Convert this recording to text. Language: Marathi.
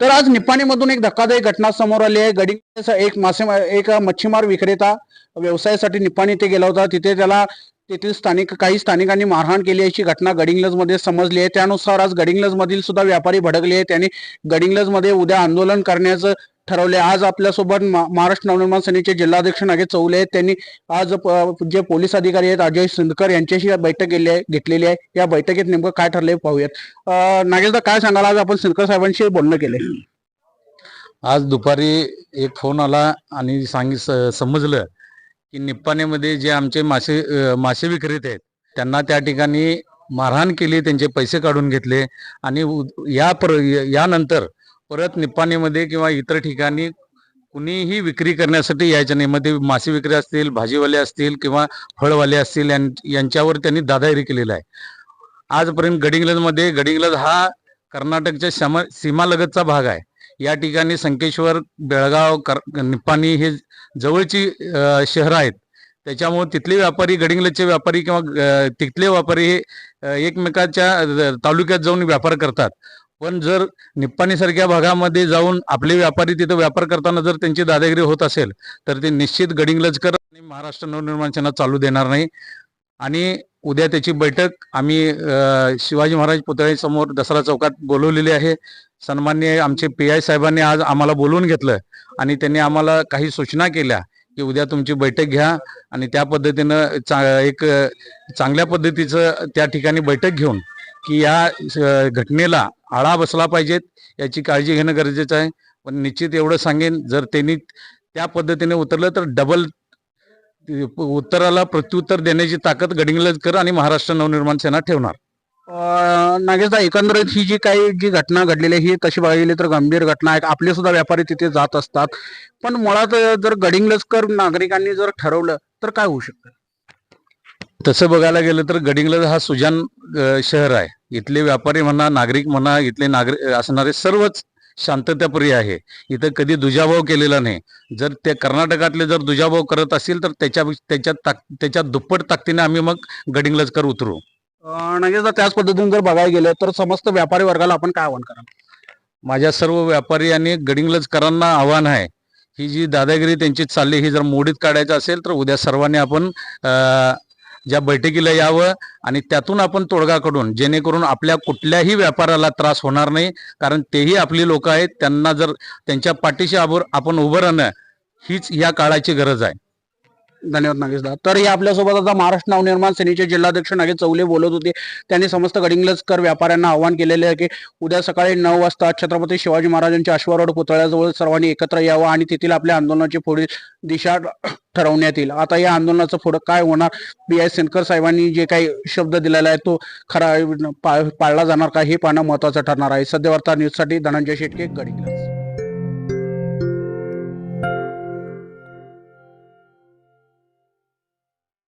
तर आज निपाणीमधून एक धक्कादायक घटना समोर आली आहे. गडी एक मासे एक मच्छीमार विक्रेता व्यवसायासाठी निपाणी ते गेला होता. तिथे त्याला तेथील स्थानिक काही स्थानिकांनी मारहाण केली अशी घटना गडिंग्लजमध्ये समजली आहे. त्यानुसार आज गडिंग्लजमधील सुद्धा व्यापारी भडकले आहेत. त्यांनी गडिंग्लजमध्ये उद्या आंदोलन करण्याचं ठरवले आज आपल्यासोबत महाराष्ट्र नवनिर्माण सेनेचे जिल्हाध्यक्ष नागे चौले आहेत. त्यांनी आज प- जे पोलीस अधिकारी आहेत अजय सिंदकर यांच्याशी बैठक आहे घेतलेली आहे. या बैठकीत नेमकं काय ठरलंय पाहूयात. नागेशदा काय सांगाल? आज आपण सिंदकर साहेबांशी बोलणं केलंय. आज दुपारी एक फोन आला आणि सांग स- समजलं की निप्पाणीमध्ये जे आमचे मासे मासे विक्रेते आहेत त्यांना त्या ठिकाणी मारहाण केली त्यांचे पैसे काढून घेतले आणि या पर यानंतर परत निप्पाणीमध्ये किंवा इतर ठिकाणी कुणीही विक्री करण्यासाठी यायच्या नाही. मग ते मासे विक्री असतील भाजीवाले असतील किंवा फळवाले असतील यां- यांच्यावर त्यांनी दादागिरी केलेला आहे. आजपर्यंत गडिंग्लजमध्ये गडिंग्लज हा कर्नाटकच्या सम सीमालगतचा भाग आहे. या ठिकाणी संकेश्वर बेळगाव कर निप्पाणी हे जवळची शहरं आहेत. त्याच्यामुळे तिथले व्यापारी गडिंगलचे व्यापारी किंवा तिथले व्यापारी हे एकमेकाच्या तालुक्यात जाऊन व्यापार करतात. पण जर निप्पाणीसारख्या भागामध्ये जाऊन आपले व्यापारी तिथं व्यापार करताना जर त्यांची दादागिरी होत असेल तर ते निश्चित गडिंगलजकर आणि महाराष्ट्र नवनिर्माण सेना चालू देणार नाही. आणि उद्या त्याची बैठक आम्ही शिवाजी महाराज पुतळ्यासमोर दसरा चौकात बोलवलेली आहे. सन्मान्य आमचे पी आय साहेबांनी आज आम्हाला बोलवून घेतलं आणि त्यांनी आम्हाला काही सूचना केल्या की उद्या तुमची बैठक घ्या आणि त्या पद्धतीनं चा एक चांगल्या पद्धतीचं त्या ठिकाणी बैठक घेऊन की या घटनेला आळा बसला पाहिजेत याची काळजी घेणं गरजेचं आहे. पण निश्चित एवढं सांगेन जर त्यांनी त्या पद्धतीने उतरलं तर डबल उत्तराला प्रत्युत्तर देण्याची ताकद गडिंगलजकर आणि महाराष्ट्र नवनिर्माण सेना ठेवणार. नागेशदा एकंदरीत ही जी काही जी घटना घडलेली आहे ही तशी बघायला गेली तर गंभीर घटना आहे. आपले सुद्धा व्यापारी तिथे जात असतात. पण मुळात जर गडिंग्लजकर नागरिकांनी जर ठरवलं तर काय होऊ शकतं? तसं बघायला गेलं तर गडिंग्लज हा सुजान शहर आहे. इथले व्यापारी म्हणा नागरिक म्हणा इथले नागरिक असणारे सर्वच शांतताप्रिय आहे. इथं कधी दुजाभाव केलेला नाही. जर ते कर्नाटकातले जर दुजाभाव करत असतील तर त्याच्या त्याच्या ताक त्याच्या दुप्पट ताकदीने आम्ही मग गडिंग्लजकर उतरू. अं, त्याच पद्धतीने जर बघायला गेलं तर समस्त व्यापारी वर्गाला आपण काय आव्हान कराल? माझ्या सर्व व्यापारी आणि गडिंगलजकरांना आव्हान आहे ही जी दादागिरी त्यांची चालली ही जर मोडीत काढायचं असेल तर उद्या सर्वांनी आपण ज्या बैठकीला यावं आणि त्यातून आपण तोडगा काढून जेणेकरून आपल्या कुठल्याही व्यापाराला त्रास होणार नाही कारण तेही आपली लोक आहेत त्यांना जर त्यांच्या पाठीशी आपण उभं राहणं हीच या काळाची गरज आहे. धन्यवाद नागेशदा तर हे आपल्यासोबत आता महाराष्ट्र नवनिर्माण सेनेचे जिल्हाध्यक्ष नागेश चौले बोलत होते. त्यांनी समस्त गडिंगलजकर व्यापाऱ्यांना आवाहन केलेले आहे की उद्या सकाळी नऊ वाजता छत्रपती शिवाजी महाराजांच्या अश्वारोड पुतळ्याजवळ सर्वांनी एकत्र यावं आणि तेथील आपल्या आंदोलनाची पुढील दिशा ठरवण्यात येईल. आता या आंदोलनाचं पुढं काय होणार? बी आय सेनकर साहेबांनी जे काही शब्द दिलेला आहे तो खरा पा- पाळला जाणार का हे पाहणं महत्वाचं ठरणार आहे. सध्या वार्ता न्यूजसाठी धनंजय शेटके गडिंगलज